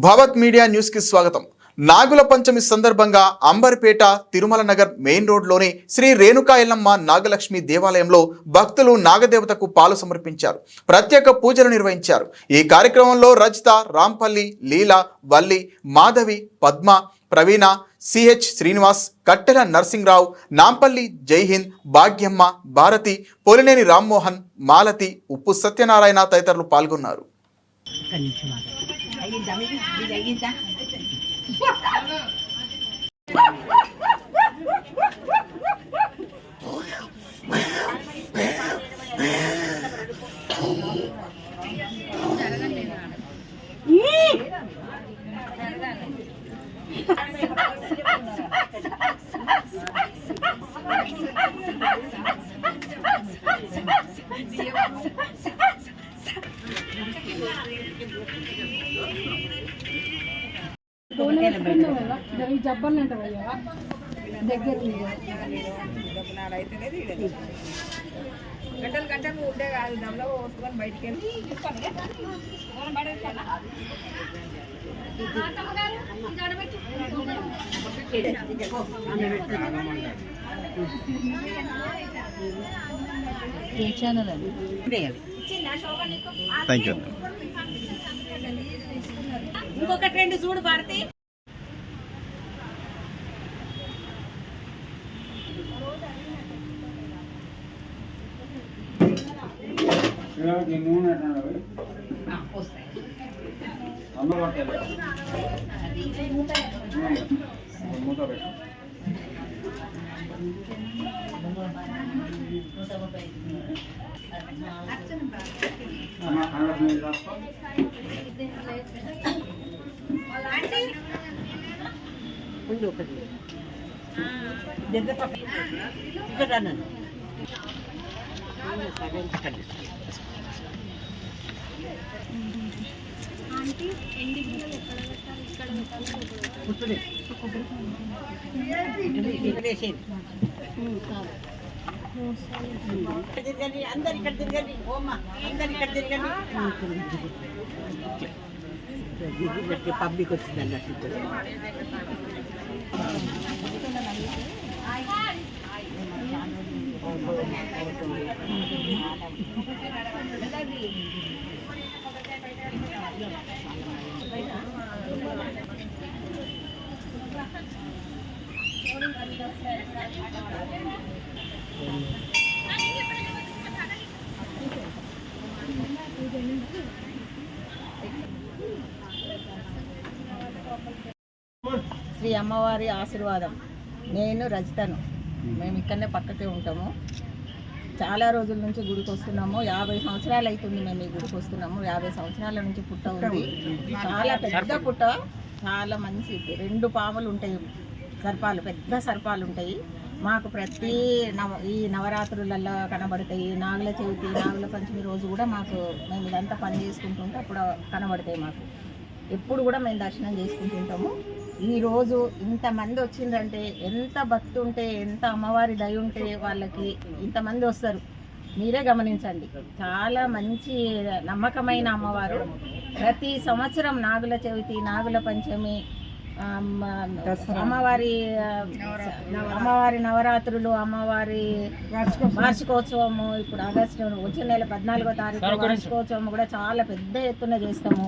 భవత్ media న్యూస్కి స్వాగతం. నాగుల పంచమి సందర్భంగా అంబర్పేట తిరుమల నగర్ మెయిన్ రోడ్లోని శ్రీ రేణుకా ఎల్లమ్మ నాగలక్ష్మి దేవాలయంలో భక్తులు నాగదేవతకు పాలు సమర్పించారు. ప్రత్యేక పూజలు నిర్వహించారు. ఈ కార్యక్రమంలో రజిత రాంపల్లి లీల వల్లి మాధవి పద్మ ప్రవీణ సిహెచ్ శ్రీనివాస్ కట్టెల నర్సింగ్రావు నాంపల్లి జైహింద్ భాగ్యమ్మ భారతి పొలినేని రామ్మోహన్ మాలతి ఉప్పు సత్యనారాయణ తదితరులు పాల్గొన్నారు. 알겠다 미리 미리 알겠다 Thank you. ఈ అంటావయ్యా దగ్గర గంటలు గంటలు ఉండే కాదు దమ్లో బయటికి వెళ్ళి. ఏ ఛానల్ అది వేయాలి. థ్యాంక్ యూ ఇంకొకటి రెండు చూడు భారతి. ముందు ఒకటి. దగ్గర పక్క ఇక్కడ రానండి సగం కట్ పుట్టుడే ఇక్కడ వేసేది అందరు ఇక్కడ తిరగండి అందరు ఇక్కడ తిరగండి పబ్లిక్ వచ్చింది అన్నట్టు శ్రీ అమ్మవారి ఆశీర్వాదం. నేను రజితను. మేము. ఇక్కడనే పక్కకే ఉంటాము. చాలా రోజుల నుంచి గుడికి వస్తున్నాము. యాభై సంవత్సరాలు అవుతుంది మేము ఈ గుడికి వస్తున్నాము. యాభై సంవత్సరాల నుంచి పుట్ట ఉంది. చాలా పెద్ద పుట్ట. చాలా మంచి రెండు పాములు ఉంటాయి. సర్పాలు పెద్ద సర్పాలు ఉంటాయి. మాకు ప్రతి నవ ఈ నవరాత్రులలో కనబడతాయి. నాగుల చవితి నాగుల పంచమి రోజు కూడా మాకు మేము ఇదంతా పని చేసుకుంటుంటే అప్పుడు కనబడతాయి మాకు. ఎప్పుడు కూడా మేము దర్శనం చేసుకుంటుంటాము. ఈ రోజు ఇంతమంది వచ్చిందంటే ఎంత భక్తి ఉంటే ఎంత అమ్మవారి దయ ఉంటే వాళ్ళకి ఇంతమంది వస్తారు. మీరే గమనించండి. చాలా మంచి నమ్మకమైన అమ్మవారు. ప్రతి సంవత్సరం నాగుల చవితి నాగుల పంచమి అమ్మవారి అమ్మవారి నవరాత్రులు అమ్మవారి వార్షికోత్సవము ఇప్పుడు ఆగస్టు వచ్చే నెల పద్నాలుగో తారీఖు వార్షికోత్సవం కూడా చాలా పెద్ద ఎత్తున చేస్తాము.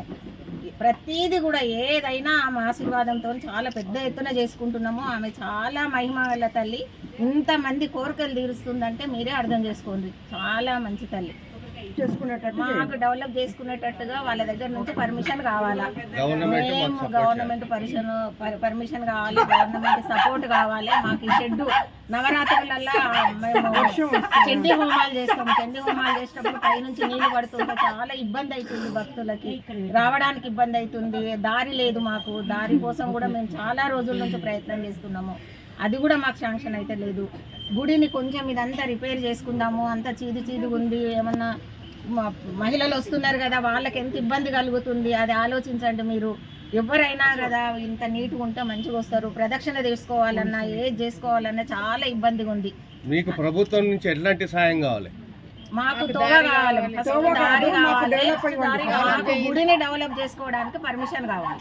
ప్రతిదీ కూడా ఏదైనా ఆమె ఆశీర్వాదంతో చాలా పెద్ద ఎత్తున చేసుకుంటున్నాము. ఆమె చాలా మహిమ వల్ల తల్లి. ఇంతమంది కోరికలు తీరుస్తుందంటే మీరే అర్థం చేసుకోండి. చాలా మంచి తల్లి. మాకు డెవలప్ చేసుకునేటట్టుగా వాళ్ళ దగ్గర నుంచి పర్మిషన్ కావాలా? మేము గవర్నమెంట్ పర్మిషన్ పర్మిషన్ కావాలి గవర్నమెంట్ సపోర్ట్ కావాలి. మాకు ఈ షెడ్ నవరాత్రులల్లా మేము చండీ హోమాలు చేస్తాం. చండీ హోమాలు చేసినప్పుడు పై నుంచి నీళ్ళు పడుతుంటే చాలా ఇబ్బంది అవుతుంది భక్తులకి. రావడానికి ఇబ్బంది అవుతుంది. దారి లేదు మాకు. దారి కోసం కూడా మేము చాలా రోజుల నుంచి ప్రయత్నం చేస్తున్నాము. అది కూడా మాకు శాంక్షన్ అయితే లేదు. గుడిని కొంచెం ఇదంతా రిపేర్ చేసుకుందాము. అంతా చీది చీదిగా ఉంది. ఏమన్నా మహిళలు వస్తున్నారు కదా వాళ్ళకి ఎంత ఇబ్బంది కలుగుతుంది? అది ఆలోచించండి మీరు. ఎవరైనా కదా ఇంత నీట్గా ఉంటే మంచిగా వస్తారు. ప్రదక్షిణ చేసుకోవాలన్నా ఏది చేసుకోవాలన్నా చాలా ఇబ్బందిగా ఉంది. మీకు ప్రభుత్వం నుంచి ఎట్లాంటి సాయం కావాలి? మాకు తోవ కావాలి. ఫస్ట్ దారి కావాలి. మాకు గుడిని డెవలప్ చేసుకోవడానికి పర్మిషన్ కావాలి.